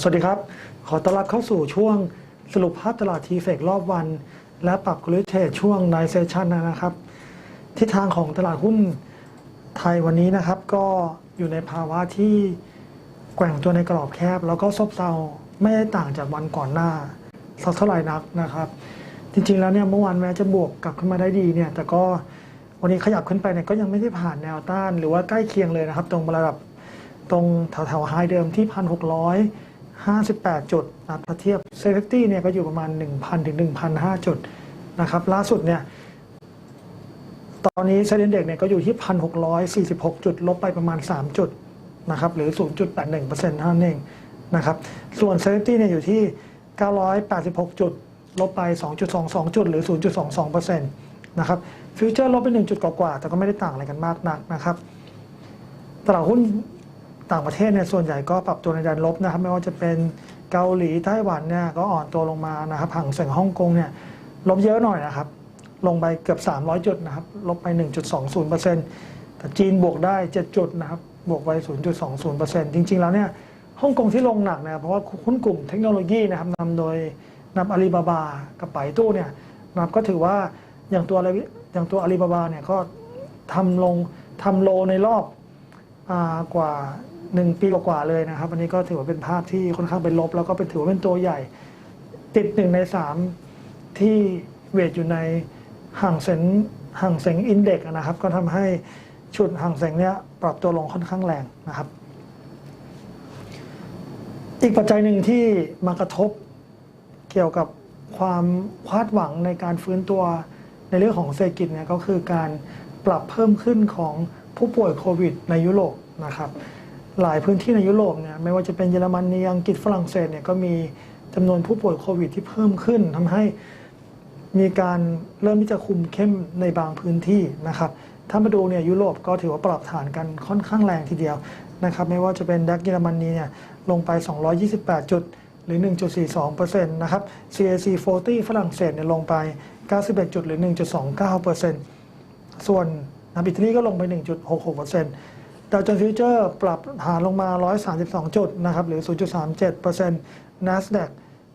สวัสดีครับ ขอต้อนรับเข้าสู่ช่วงสรุปภาพตลาดทีเฟกรอบวัน และปรับกลยุทธ์เทรดช่วงไนเซชันนะครับ ทิศทางของตลาดหุ้นไทยวันนี้นะครับ ก็อยู่ในภาวะที่แกว่งตัวในกรอบแคบ แล้วก็ซบเซาไม่ได้ต่างจากวันก่อนหน้าสักเท่าไหร่นักนะครับ จริงๆแล้วเนี่ยเมื่อวานแม้จะบวกกลับขึ้นมาได้ดีเนี่ย แต่ก็วันนี้ขยับขึ้นไปเนี่ยก็ยังไม่ได้ผ่านแนวต้าน หรือว่าใกล้เคียงเลยนะครับ ตรงระดับตรงแถวๆไฮเดิมที่พันหกร้อย 58 จุดนะถ้าเทียบเซฟตี้เนี่ยก็อยู่ประมาณ 1,000 ถึง 1,005 จุดนะครับ ล่าสุดเนี่ย ตอนนี้เซ็นเด็กเนี่ยก็อยู่ที่ 1,646 จุด ลบไปประมาณ 3 จุดนะครับ หรือ 0.81%เท่านั้นเองนะครับ ส่วนเซฟตี้เนี่ยอยู่ที่ 986 จุด ลบไป 2.22 จุด หรือ 0.22%นะครับฟิวเจอร์ลบไป 1 จุดกว่าๆแต่ก็ไม่ได้ต่างอะไรกันมากนักนะครับตลาดหุ้น ต่างประเทศเนี่ยส่วนใหญ่ก็ปรับตัวในแดนลบนะครับไม่ว่าจะเป็นเกาหลีไต้หวันเนี่ยก็อ่อนตัวลงมานะครับห่างเสียงฮ่องกงเนี่ยลบเยอะหน่อยนะครับ ลงไปเกือบ 300 จุดนะครับ ลบไป 1.20%แต่จีนบวกได้ 7 จุดนะครับ บวกไป 0.20%จริง ๆ แล้วเนี่ยฮ่องกงที่ลงหนักเนี่ยเพราะว่าหุ้นกลุ่มเทคโนโลยีนะครับนำโดยนำอาลีบาบากับไปตู้เนี่ยนะครับก็ถือว่าอย่างตัวอะไรอย่างตัวอาลีบาบาเนี่ยก็ทำลงทำโลในรอบอกว่า 1ปีกว่าๆเลยนะครับ อันนี้ก็ถือว่าเป็นภาพที่ค่อนข้างเป็นลบ แล้วก็เป็นถือว่าเป็นตัวใหญ่ ติดหนึ่งใน3ที่เวทอยู่ในห่างเซ็งห่างเซ็งอินเด็กนะครับ ก็ทำให้ชุดห่างเซ็งเนี้ยปรับตัวลงค่อนข้างแรงนะครับ อีกปัจจัยหนึ่งที่มากระทบเกี่ยวกับความคาดหวังในการฟื้นตัวในเรื่องของเศรษฐกิจเนี่ยก็คือการปรับเพิ่มขึ้นของผู้ป่วยโควิดในยุโรปนะครับ หลายพื้นที่ในยุโรปเนี่ยไม่ว่าจะเป็นเยอรมนีอังกฤษฝรั่งเศสเนี่ยก็มีจำนวนผู้ป่วยโควิดที่เพิ่มขึ้นทำให้มีการเริ่มที่จะคุมเข้มในบางพื้นที่นะครับถ้ามาดูเนี่ยยุโรปก็ถือว่าปรับฐานกันค่อนข้างแรงทีเดียวนะครับไม่ว่าจะเป็นดักเยอรมนีเนี่ยลงไป 228 จุดหรือ 1.42%นะครับ CAC 40 ฝรั่งเศสเนี่ยลงไป 91 จุดหรือ 1.29%ส่วนนะอิตาลีก็ลงไป 1.66% ดาวโจนส์ฟิวเจอร์ปรับฐานลงมา 132 จุดนะครับหรือ 0.37% NASDAQ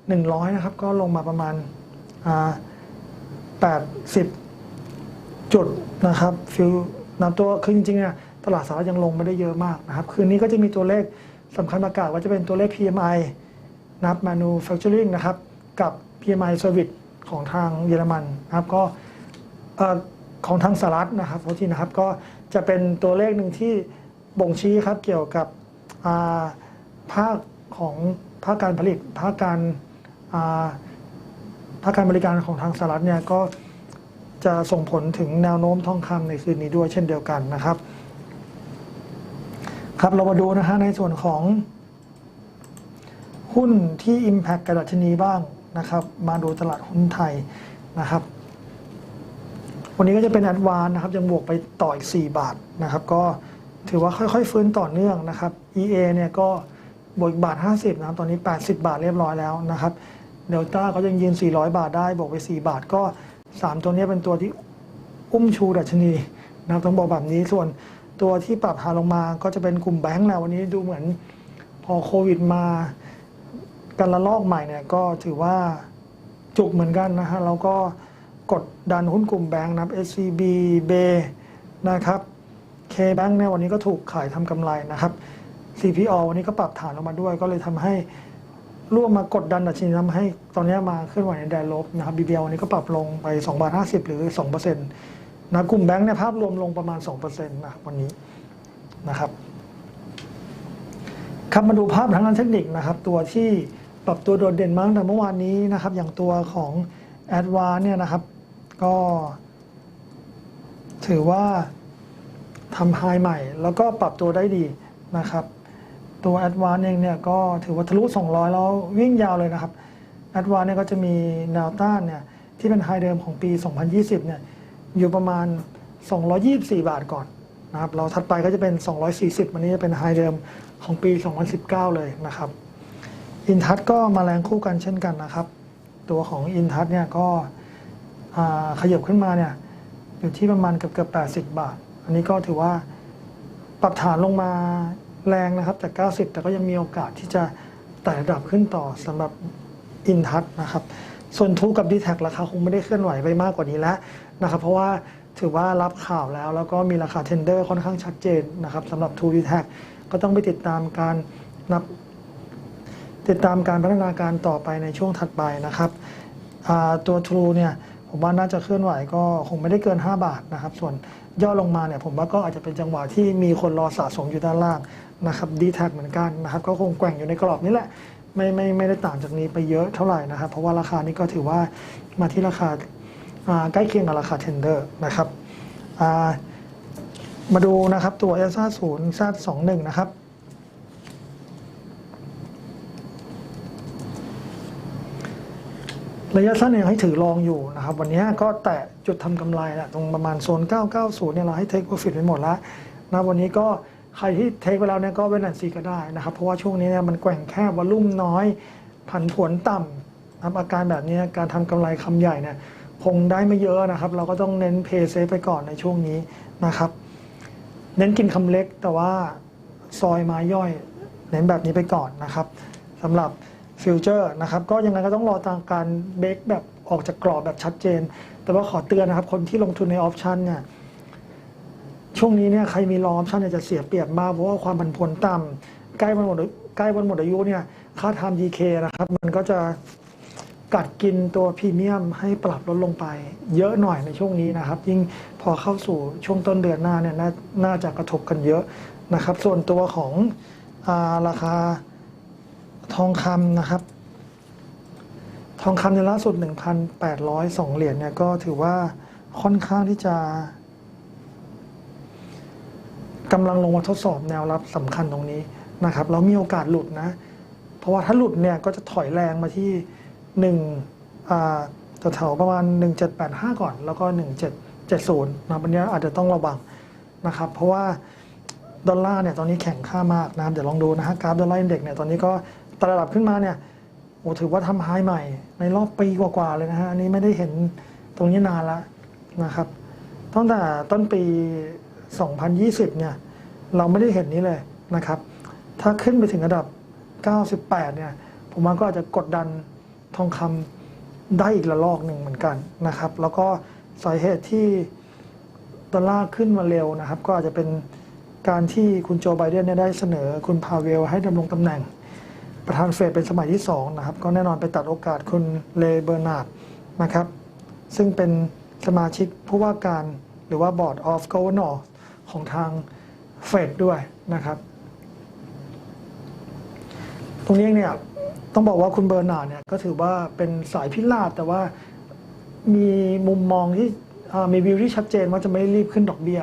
100 นะครับ ก็ลงมาประมาณ 80 จุดนะครับฟิวนับตัวคือจริงๆเนี่ยตลาดสหรัฐยังลงไม่ได้เยอะมากนะครับ คืนนี้ก็จะมีตัวเลขสำคัญประกาศว่าจะเป็นตัวเลข PMI นับ manufacturing นะครับ กับ PMI service ของทางเยอรมันนะครับก็ ของทางสหรัฐนะครับโทษทีนะครับก็จะเป็นตัวเลขหนึ่งที่บ่งชี้ครับเกี่ยวกับาภาคของภาคการผลิตภาคการาภาคการบริการของทางสหรัฐเนี่ยก็จะส่งผลถึงแนวโน้มทองคำในคืนนี้ด้วยเช่นเดียวกันนะครับ ครับเรามาดูนะฮะในส่วนของ หุ้นที่ Impact กับดัชนีบ้างนะครับ มาดูตลาดหุ้นไทยนะครับ วันนี้ก็จะเป็นแอดวานนะครับยังบวกไปต่ออีก 4 บาทนะครับ ก็ถือว่าค่อยๆ ฟื้นต่อเนื่องนะครับ EA เนี่ยก็บวกอีกบาท 50นะครับตอนนี้ 80 บาทเรียบร้อยแล้วนะครับเดลต้าก็ยังยืน 400 บาทได้บวกไป 4 บาทก็ 3 ตัวนี้เป็นตัวที่อุ้มชูดัชนีนะครับต้องบอกแบบนี้ส่วนตัวที่ปรับฐาลงมาก็จะเป็นกลุ่มแบงก์แล้ววันนี้ดูเหมือนพอโควิดมากันละลอกใหม่เนี่ยก็ถือว่าจุกเหมือนกันนะฮะแล้วก็ กดดันหุ้นกลุ่มแบงค์นะครับ SCB b นะครับ K Bank เนี่ยวันนี้ก็ถูกขายทำกำไรนะครับ CPO วันนี้ก็ปรับฐานลงมาด้วย ก็เลยทำให้ร่วมมากดดันดัชนีทำให้ตอนนี้มาเคลื่อนไหวในแดนลบนะครับ BBL วันนี้ก็ปรับลงไป2บาท50 หรือ 2%นะกลุ่มแบงค์เนี่ยภาพรวมลงประมาณ 2%นะครับวันนี้นะครับ ครับมาดูภาพทางด้านเทคนิคนะครับ ตัวที่ปรับตัวโดดเด่นมากแต่เมื่อวานนี้นะครับ อย่างตัวของ a d v a n c e เนี่ยนะครับ ก็ถือว่าทำไฮใหม่ แล้วก็ปรับตัวได้ดีนะครับ ตัว a d v a n c e เองเนี่ยก็ถือว่าทะลุ 200 แล้ววิ่งยาวเลยนะครับ a d v a n c e เนี่ยก็จะมีแนวต้านเนี่ยที่เป็นไฮเดิมของปี 2020 เนี่ยอยู่ประมาณ 224 บาทก่อนนะครับ เราถัดไปก็จะเป็น 240 วันนี้จะเป็นไฮเดิมของปี 2019 เลยนะครับ อินทัศก็มาแรงคู่กันเช่นกันนะครับ ตัวของอินทัศเนี่ยก็ ขยับขึ้นมาเนี่ยอยู่ที่ประมาณเกือบเกือบ80 บาท อันนี้ก็ถือว่าปรับฐานลงมาแรงนะครับจาก 90 แต่ก็ยังมีโอกาสที่จะไต่ระดับขึ้นต่อสำหรับอินทัศนะครับ ส่วนทูกับ d t แทราคาคงไม่ได้เคลื่อนไหวไปมากกว่านี้แล้วนะครับ เพราะว่าถือว่ารับข่าวแล้วแล้วก็มีราคาเทนเดอร์ค่อนข้างชัดเจนนะครับสำหรับทูดีแทก็ต้องไปติดตามการนับติดตามการพัฒนาการต่อไปในช่วงถัดไปนะครับตัว True เนี่ย ผมว่าน่าจะเคลื่อนไหวก็คงไม่ได้เกิน 5 บาทนะครับ ส่วนย่อลงมาเนี่ยผมว่าก็อาจจะเป็นจังหวะที่มีคนรอสะสมอยู่ด้านล่างนะครับดีแท็เหมือนกันนะครับ ก็คงแกว่งอยู่ในกรอบนี้แหละไม่ไม่ไม่ได้ต่างจากนี้ไปเยอะเท่าไหร่นะครับ เพราะว่าราคานี้ก็ถือว่ามาที่ราคาใกล้เคียงกับราคาเทนเดอร์นะครับามาดูนะครับตัว s อ0 z 2 1นะครับ ระยะสั้นเนี่ยให้ถือรองอยู่นะครับ วันนี้ก็แตะจุดทำกำไรแหละตรงประมาณโซน 990 เนี่ยเราให้เทคโปรฟิตไปหมดแล้วนะวันนี้ก็ใครที่เทคไปแล้วเนี่ยก็เว้นแอนซีก็ได้นะครับ เพราะว่าช่วงนี้เนี่ยมันแกว่งแค่วอลุ่มน้อย ผันผวนต่ำนะครับอาการแบบนี้การทำกำไรคำใหญ่เนี่ยคงได้ไม่เยอะนะครับ เราก็ต้องเน้นเพย์เซฟไปก่อนในช่วงนี้นะครับ เน้นกินคำเล็กแต่ว่าซอยไม้ย่อย เน้นแบบนี้ไปก่อนนะครับสำหรับ ฟิวเจอร์นะครับก็ยังไงก็ต้องรอตามการเบรกแบบออกจากกรอบแบบชัดเจน แต่ว่าขอเตือนนะครับ คนที่ลงทุนในออปชันเนี่ยช่วงนี้เนี่ยใครมีรอออปชันเนี่ยจะเสียเปรียบมากเพราะว่าความผันผวนต่ำใกล้วันหมดใกล้วันหมดอายุเนี่ยค่าทำ DK นะครับ มันก็จะกัดกินตัวพรีเมียมให้ปรับลดลงไป เยอะหน่อยในช่วงนี้นะครับ ยิ่งพอเข้าสู่ช่วงต้นเดือนหน้าเนี่ยนน่าจะกระทบกันเยอะนะครับ ส่วนตัวของอาราคา ทองคำนะครับ ทองคำในล่าสุด 1,802 เหรียญเนี่ยก็ถือว่าค่อนข้างที่จะกำลังลงมาทดสอบแนวรับสำคัญตรงนี้นะครับแล้วมีโอกาสหลุดนะ เพราะว่าถ้าหลุดเนี่ยก็จะถอยแรงมาที่1อ่าแถวๆประมาณ 1785 ก่อน แล้วก็ 1770นะวันนี้อาจจะต้องระวังนะครับ เพราะว่าดอลลาร์เนี่ยตอนนี้แข็งค่ามากนะครับเดี๋ยวลองดูนะฮะกราฟดอลลาร์อินเด็กซ์เนี่ยตอนนี้ก็ ไตระดับขึ้นมาเนี่ยโอ้ถือว่าทำไฮใหม่ ในรอบปีกว่าๆเลยนะฮะ อันนี้ไม่ได้เห็นตรงนี้นานล้วนะครับตั้งแต่ต้นปี 2020 เนี่ย เราไม่ได้เห็นนี้เลยนะครับ ถ้าขึ้นไปถึงระดับ 98 เนี่ย ผมว่าก็อาจจะกดดันทองคำได้อีกระลอกหนึ่งเหมือนกันนะครับ แล้วก็สาเหตุที่ดอลลาร์ขึ้นมาเร็วนะครับ ก็อาจจะเป็นการที่คุณโจไบเดนเนี่ยได้เสนอคุณพาเวลให้ดำรงตำแหน่ง ประธานเฟดเป็นสมัยที่2นะครับก็แน่นอนไปตัดโอกาสคุณเลเบอร์นาร์ดนะครับซึ่งเป็นสมาชิกผู้ว่าการหรือว่า Board of Governor ของทางเฟดด้วยนะครับ ตรงนี้เนี่ยต้องบอกว่าคุณเบอร์นาร์ดเนี่ยก็ถือว่าเป็นสายพิราบแต่ว่ามีมุมมองที่มีวิวที่ชัดเจนว่าจะไม่รีบขึ้นดอกเบี้ย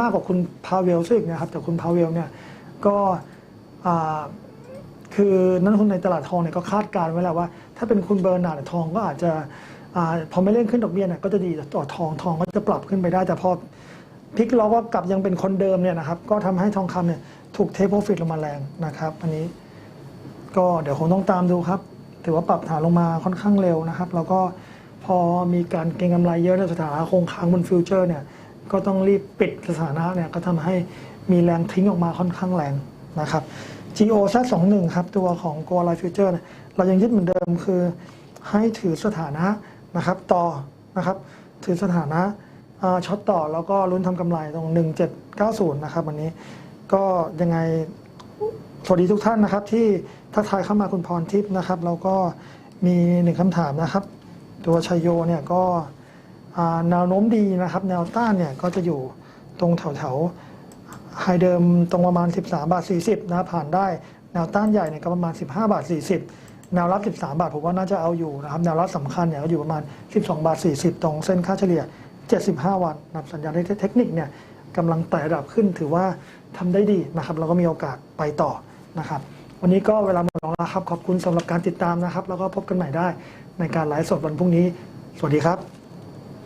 มากกว่าคุณพาเวลซะอีกนะครับ แต่คุณพาเวลเนี่ยก็ คือนักทุนในตลาดทองเนี่ยก็คาดการณ์ไว้แล้วว่า ถ้าเป็นคุณเบอร์นาร์ดทองก็อาจจะอพอไม่เล่นขึ้นดอกเบี้ยเนี่ยก็จะดีต่อทองทองก็จะปรับขึ้นไปได้ แต่พอพลิกล็อกว่ากลับยังเป็นคนเดิมเนี่ยนะครับก็ทำให้ทองคำเนี่ยถูกเทคโปรฟิตลงมาแรงนะครับอันนี้ก็เดี๋ยวคงต้องตามดูครับ ถือว่าปรับฐานลงมาค่อนข้างเร็วนะครับ แล้วก็พอมีการเก็งกำไรเยอะในสถานะคงค้างบนฟิวเจอร์เนี่ยก็ต้องรีบปิดสถานะเนี่ยก็ทำให้มีแรงทิ้งออกมาค่อนข้างแรงนะครับ GO ซสองหนึ่งครับ ตัวของ Go Life Future เนี่ยเรายังยึดเหมือนเดิมคือให้ถือสถานะนะครับต่อนะครับถือสถานะาช็อตต่อแล้วก็ลุ้นทำกำไรตรง 1790 นะครับวันนี้ก็ยังไงสวัสดีทุกท่านนะครับ ที่ทักทายเข้ามาคุณพรทิพย์นะครับ แล้วก็มีหนึ่งคำถามนะครับ ตัวชัยโยเนี่ยก็แนวโน้มดีนะครับ แนวต้านเนี่ยก็จะอยู่ตรงแถวแถวๆ ไฮเดิมตรงประมาณ 13 บาท 40 นะ ผ่านได้ แนวต้านใหญ่เนี่ยก็ประมาณ 15 บาท 40 แนวรับ 13 บาท ผมว่าน่าจะเอาอยู่นะครับ แนวรับสำคัญเนี่ยก็อยู่ประมาณ 12 บาท 40 ตรงเส้นค่าเฉลี่ย 75 วันนับสัญญาณเทคนิคเนี่ยกำลังไต่ระดับขึ้นถือว่าทำได้ดีนะครับแล้วก็มีโอกาสไปต่อนะครับ วันนี้ก็เวลาหมดแล้วครับ ขอบคุณสำหรับการติดตามนะครับ แล้วก็พบกันใหม่ได้ในการไลฟ์สดวันพรุ่งนี้ สวัสดีครับ